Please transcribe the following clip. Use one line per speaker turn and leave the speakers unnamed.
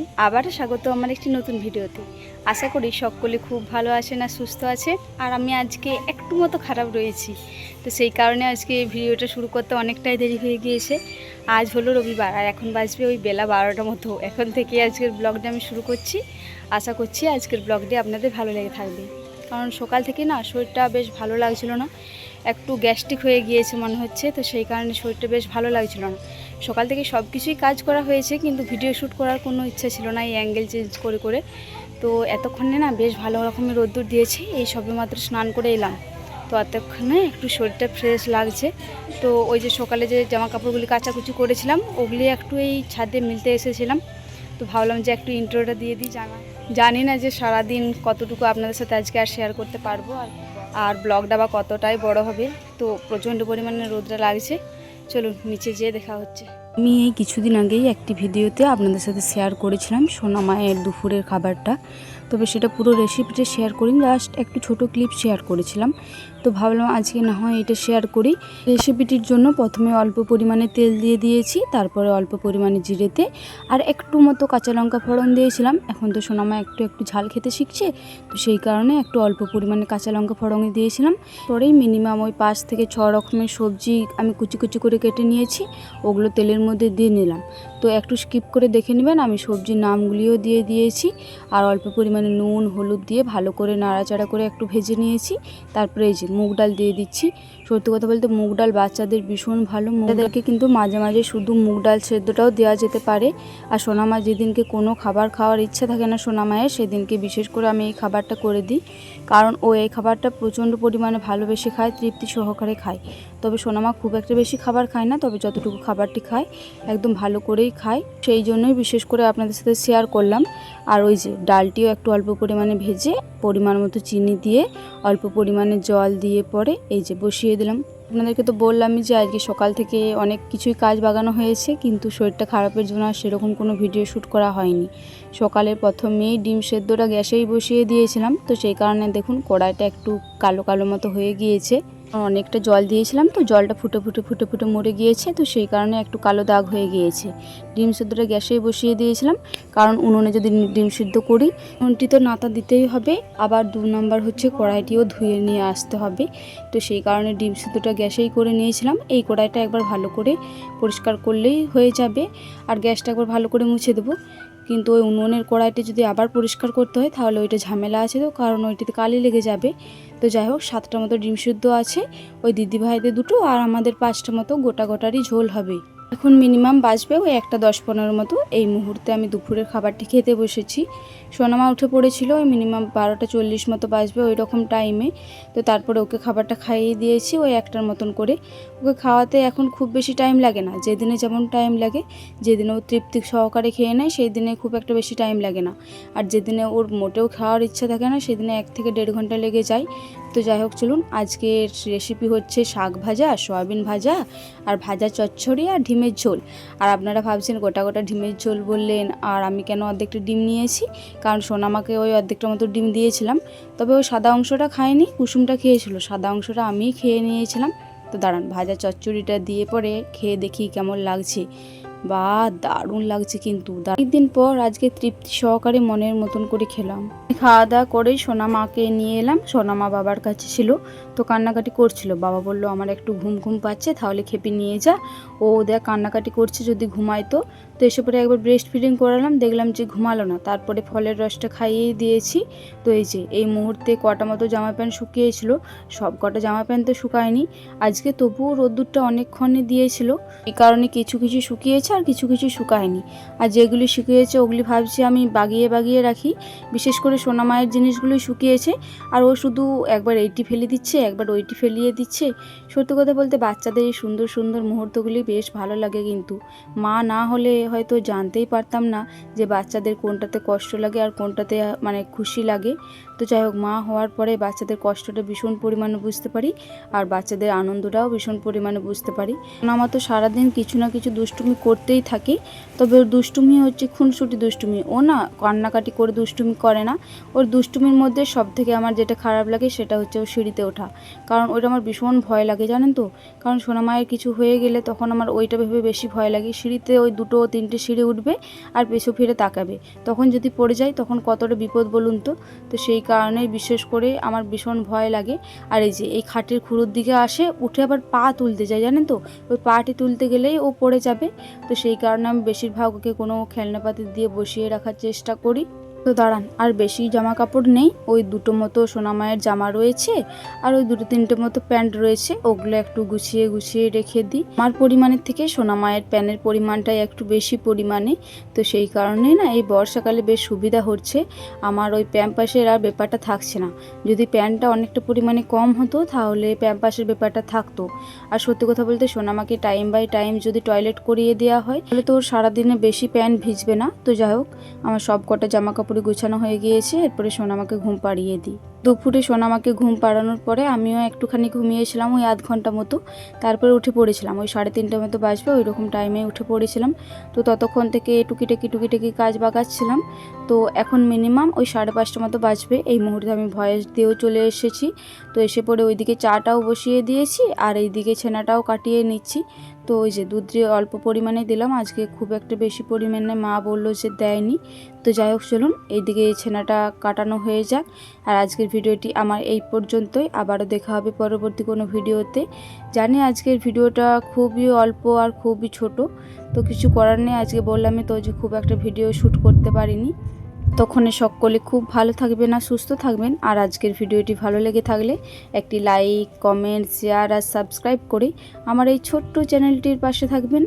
Everyone আবারও স্বাগত আমার একটি নতুন ভিডিওতে। আশা করি সকলে খুব ভালো আছেন আর সুস্থ আছে আর আমি আজকে একটু মতো খারাপ রয়েছি। তো সেই কারণে আজকে ভিডিওটা শুরু করতে অনেকটাই দেরি হয়ে গিয়েছে। আজ হলো রবিবার আর এখন বাজবে ওই বেলা বারোটা মতো। এখন থেকে আজকের ব্লগটা আমি শুরু করছি। আশা করছি আজকের ব্লগটি আপনাদের ভালো লেগে থাকবে। কারণ সকাল থেকে না শরীরটা বেশ ভালো লাগছিল না। একটু গ্যাস্ট্রিক হয়ে গিয়েছে মনে হচ্ছে, তো সেই কারণে শরীরটা বেশ ভালো লাগছিল না। সকাল থেকে সব কিছুই কাজ করা হয়েছে, কিন্তু ভিডিও শ্যুট করার কোনো ইচ্ছা ছিল না এই অ্যাঙ্গেল চেঞ্জ করে করে। তো এতক্ষণে না বেশ ভালো রকমের রোদ্দুর দিয়েছে, এই সবে মাত্র স্নান করে এলাম। তো এতক্ষণে একটু শরীরটা ফ্রেশ লাগছে। তো ওই যে সকালে যে জামা কাপড়গুলি কাচাকুচি করেছিলাম, ওগুলি একটু এই ছাদে মিলতে এসেছিলাম। তো ভাবলাম যে একটু ইন্ট্রোটা দিয়ে দিই, জানা, জানি না যে সারাদিন কতটুকু আপনাদের সাথে আজকে আর শেয়ার করতে পারব আর আর ব্লগটা বা কতটাই বড় হবে, তো প্রচণ্ড পরিমাণে রোদটা লাগছে। চলুন, নিচে যেয়ে দেখা হচ্ছে। আমি এই কিছুদিন আগেই একটি ভিডিওতে আপনাদের সাথে শেয়ার করেছিলাম সোনা মায়ের দুপুরের খাবারটা। তবে সেটা পুরো রেসিপিটা শেয়ার করিনি জাস্ট একটু ছোট ক্লিপ শেয়ার করেছিলাম। তো ভাবলাম আজকে না হয় এটা শেয়ার করি। রেসিপিটির জন্য প্রথমে অল্প পরিমাণে তেল দিয়ে দিয়েছি, তারপরে অল্প পরিমাণে জিরেতে, আর একটু মতো কাঁচা লঙ্কা ফোড়ন দিয়েছিলাম। এখন তো সোনামা একটু একটু ঝাল খেতে শিখছে, তো সেই কারণে একটু অল্প পরিমাণে কাঁচা লঙ্কা ফোড়ন দিয়েছিলাম। পরেই মিনিমাম ওই পাঁচ থেকে ছ রকমের সবজি আমি কুচি কুচি করে কেটে নিয়েছি, ওগুলো তেলের মধ্যে দিয়ে নিলাম। তো একটু স্কিপ করে দেখে নেবেন, আমি সবজির নামগুলিও দিয়ে দিয়েছি, আর অল্প পরিমাণে নুন, হলুদ দিয়ে ভালো করে নাড়াচাড়া করে একটু ভেজে নিয়েছি, তারপরে এই যে মুগ ডাল দিয়ে দিচ্ছি। সত্যি কথা বলতে মুগ ডাল বাচ্চাদের ভীষণ ভালো। মুগদেরকে কিন্তু মাঝে মাঝে শুধু মুগ ডাল সেদ্ধটাও দেওয়া যেতে পারে। আর সোনামা যেদিনকে কোনো খাবার খাওয়ার ইচ্ছা থাকে না সোনামায়ের, সেদিনকে বিশেষ করে আমি এই খাবারটা করে দিই। কারণ ও এই খাবারটা প্রচণ্ড পরিমাণে ভালোবেসে খায়, তৃপ্তি সহকারে খায়। তবে সোনামা খুব একটা বেশি খাবার খায় না, তবে যতটুকু খাবারটি খায়, একদম ভালো করেই খায়। সেই জন্যই বিশেষ করে আপনাদের সাথে শেয়ার করলাম। আর ওই যে ডালটিও একটু অল্প পরিমাণে ভেজে পরিমাণ মতো চিনি দিয়ে, অল্প পরিমাণে জল দিয়ে পরে এই যে বসিয়ে দিলাম। আপনাদেরকে তো বললামই যে আজকে সকাল থেকে অনেক কিছুই কাজ বাগানো হয়েছে, কিন্তু শরীরটা খারাপের জন্য আর সেরকম কোনো ভিডিও শ্যুট করা হয়নি। সকালে প্রথমেই ডিম সেদ্ধটা গ্যাসেই বসিয়ে দিয়েছিলাম, তো সেই কারণে দেখুন কড়াইটা একটু কালো কালো মতো হয়ে গিয়েছে। অনেকটা জল দিয়েছিলাম তো, জলটা ফুটে ফুটে ফুটে ফুটে মরে গিয়েছে তো সেই কারণে একটু কালো দাগ হয়ে গিয়েছে। ডিম সেদ্ধটা গ্যাসেই বসিয়ে দিয়েছিলাম, কারণ উনুনে যদি ডিম সিদ্ধ করি, উনুনটি তো নাতা দিতেই হবে, আবার দু নম্বর হচ্ছে কড়াইটিও ধুয়ে নিয়ে আসতে হবে। তো সেই কারণে ডিম সেদ্ধটা গ্যাসেই করে নিয়েছিলাম, এই কড়াইটা একবার ভালো করে পরিষ্কার করলেই হয়ে যাবে। আর গ্যাসটা একবার ভালো করে মুছে দেবো, কিন্তু ওই উনুনের কড়াইটি যদি আবার পরিষ্কার করতে হয়, তাহলে ওইটা ঝামেলা আছে তো, কারণ ওইটিতে কালি লেগে যাবে। তো যাই হোক সাতটা মতো ডিম সিদ্ধ আছে। ওই দিদিভাইদের দুটো আর আমাদের পাঁচটা মতো গোটা গোটারই ঝোল হবে। এখন মিনিমাম বাজবে ওই একটা দশ পনেরো মতো। এই মুহূর্তে আমি দুপুরের খাবারটি খেতে বসেছি। সোনামা উঠে পড়েছিল, ওই মিনিমাম বারোটা চল্লিশ মতো বাজবে ওই রকম টাইমে তো তারপরে ওকে খাবারটা খাইয়ে দিয়েছি ওই একটার মতন করে। ওকে খাওয়াতে এখন খুব বেশি টাইম লাগে না। যেদিনে যেমন টাইম লাগে, যেদিনে ও তৃপ্তি সহকারে খেয়ে নেয় সেই দিনে খুব একটা বেশি টাইম লাগে না। আর যেদিনে ওর মোটেও খাওয়ার ইচ্ছা থাকে না, সেদিনে এক থেকে দেড় ঘণ্টা লেগে যায়। তো যাই হোক, চলুন। আজকের রেসিপি হচ্ছে শাক ভাজা, সয়াবিন ভাজা আর ভাজা চচ্চড়ি আর ডিমের ঝোল। আর আপনারা ভাবছেন গোটা গোটা ডিমের ঝোল বললেন, আর আমি কেন অর্ধেকটা ডিম নিয়েছি? কারণ সোনামাকে ওই অর্ধেকটা মতো ডিম দিয়েছিলাম। তবে ওই সাদা অংশটা খায়নি, কুসুমটা খেয়েছিল। সাদা অংশটা আমিই খেয়ে নিয়েছিলাম। তো দাঁড়ান, ভাজা চচ্চড়িটা দিয়ে পরে খেয়ে দেখি কেমন লাগছে। বা দারুণ লাগছে কিন্তু। দিন পর আজকে তৃপ্তি সহকারে মনের মতন করে খেলাম। খাওয়া দাওয়া করে সোনা মাকে নিয়ে এলাম। সোনা মা বাবার কাছে ছিল, তো কান্নাকাটি করছিল। বাবা বলল, আমার একটু ঘুম ঘুম পাচ্ছে, তাহলে খেপে নিয়ে যা। ও দেখ, কান্নাকাটি করছে যদি ঘুমায় তো। তো এসে পরে একবার ব্রেস্ট ফিডিং করালাম, দেখলাম যে ঘুমালো না। তারপরে ফলের রসটা খাইয়েই দিয়েছি। তো এই যে, এই মুহূর্তে কটা মতো জামা প্যান্ট শুকিয়েছিল, সব কটা জামা প্যান্ট তো শুকায়নি। আজকে তবুও রোদ্দুরটা অনেকক্ষণে দিয়েছিল। এই কারণে কিছু কিছু শুকিয়েছে আর কিছু কিছু শুকায়নি। আর যেগুলি শুকিয়েছে, ওগুলি ভাবছি আমি বাগিয়ে বাগিয়ে রাখি। বিশেষ করে সোনা মায়ের জিনিসগুলোই শুকিয়েছে। আর ও শুধু একবার এইটি ফেলে দিচ্ছে, একবার ওইটি ফেলিয়ে দিচ্ছে। সত্যি কথা বলতে বাচ্চাদের এই সুন্দর সুন্দর মুহূর্তগুলি বেশ ভালো লাগে কিন্তু। মা না হলে হয়তো জানতেই পারতাম না যে বাচ্চাদের কোনটাতে কষ্ট লাগে আর কোনটাতে মানে খুশি লাগে। তো যাই হোক, মা হওয়ার পরে বাচ্চাদের কষ্টটা ভীষণ পরিমাণে বুঝতে পারি আর বাচ্চাদের আনন্দটাও ভীষণ পরিমাণে বুঝতে পারি। আমার তো সারাদিন কিছু না কিছু দুষ্টুমি
করতেই থাকি। তবে ওর দুষ্টুমি হচ্ছে খুনসুটি দুষ্টুমি। ও না কান্নাকাটি করে দুষ্টুমি করে না। ওর দুষ্টুমির মধ্যে সব থেকে আমার যেটা খারাপ লাগে সেটা হচ্ছে ও সিঁড়িতে ওঠা। কারণ ওইটা আমার ভীষণ ভয় লাগে, জানেন তো? কারণ সোনামায়ের কিছু হয়ে গেলে তখন আমার ওইটা ভেবে বেশি ভয় লাগে। সিঁড়িতে ওই দুটো তিনটে সিঁড়ি উঠবে আর পেছু ফিরে তাকাবে। তখন যদি পড়ে যায়, তখন কতটা বিপদ বলুন তো? তো সেই কারণে বিশেষ করে আমার ভীষণ ভয় লাগে। আর এই যে, এই খাটের খুঁড়োর দিকে আসে, উঠে আবার পা তুলতে যায়, জানেন তো? ওই পাটি তুলতে গেলেই ও পড়ে যাবে। তো সেই কারণে আমি বেশিরভাগ ওকে কোনো খেলনাপাতি দিয়ে বসিয়ে রাখার চেষ্টা করি। তো দাঁড়ান, আর বেশি জামা কাপড় নেই, ওই দুটো মতো সোনামায়ের জামা রয়েছে, আর ওই দুটো তিনটে মতো প্যান্ট রয়েছে, ওগুলো একটু গুছিয়ে গুছিয়ে রেখে দিই। আমার পরিমাণের থেকে সোনামায়ের প্যানের পরিমাণটাই একটু বেশি পরিমাণে, তো সেই কারণে না এই বর্ষাকালে বেশ সুবিধা হচ্ছে। আমার ওই প্যাম্পাসের আর ব্যাপারটা থাকছে না। যদি প্যান্টটা অনেকটা পরিমাণে কম হতো, তাহলে প্যাম্পাসের ব্যাপারটা থাকতো। আর সত্যি কথা বলতে সোনামাকে টাইম বাই টাইম যদি টয়লেট করিয়ে দেওয়া হয়, তাহলে তো সারাদিনে বেশি প্যান্ট ভিজবে না। তো যাই হোক, আমার সব কটা জামা কাপড়ে গুছানো হয়ে গিয়েছে এরপরে সোনামাকে ঘুম পাড়িয়ে দিই। দুপুরে সোনামাকে ঘুম পাড়ানোর পরে আমিও একটুখানি ঘুমিয়েছিলাম ওই আধ ঘণ্টা মতো। তারপরে উঠে পড়েছিলাম। ওই সাড়ে তিনটে মতো বাজবে, ওই রকম টাইমে উঠে পড়েছিলাম। তো ততক্ষণ থেকে টুকিটাকি টুকিটাকি কাজ বাগাচ্ছিলাম তো এখন মিনিমাম ওই সাড়ে পাঁচটা মতো বাজবে। এই মুহূর্তে আমি ভয়েস দিয়েও চলে এসেছি। তো এসে পরে ওইদিকে চাটাও বসিয়ে দিয়েছি আর এইদিকে ছানাটাও কাটিয়ে নিচ্ছি। তো ওই যে দুধ দিয়ে অল্প পরিমাণে দিলাম। আজকে খুব একটা বেশি পরিমাণে মা বলল যে দেয়নি। তো যাই হোক, চলুন, এইদিকে এই ছানাটা কাটানো হয়ে যাক। আর আজকের ভিডিওটি আমার এই পর্যন্তই। আবারও দেখা হবে পরবর্তী কোনো ভিডিওতে। জানি আজকের ভিডিওটা খুবই অল্প আর খুবই ছোট। তো কিছু করার নেই, আজকে বললামই তো যে খুব একটা ভিডিও শ্যুট করতে পারিনি। তখন সকলে খুব ভালো থাকবেন আর সুস্থ থাকবেন। আর আজকের ভিডিওটি ভালো লেগে থাকলে একটি লাইক, কমেন্ট, শেয়ার আর সাবস্ক্রাইব করে আমার এই ছোট্ট চ্যানেলটির পাশে থাকবেন।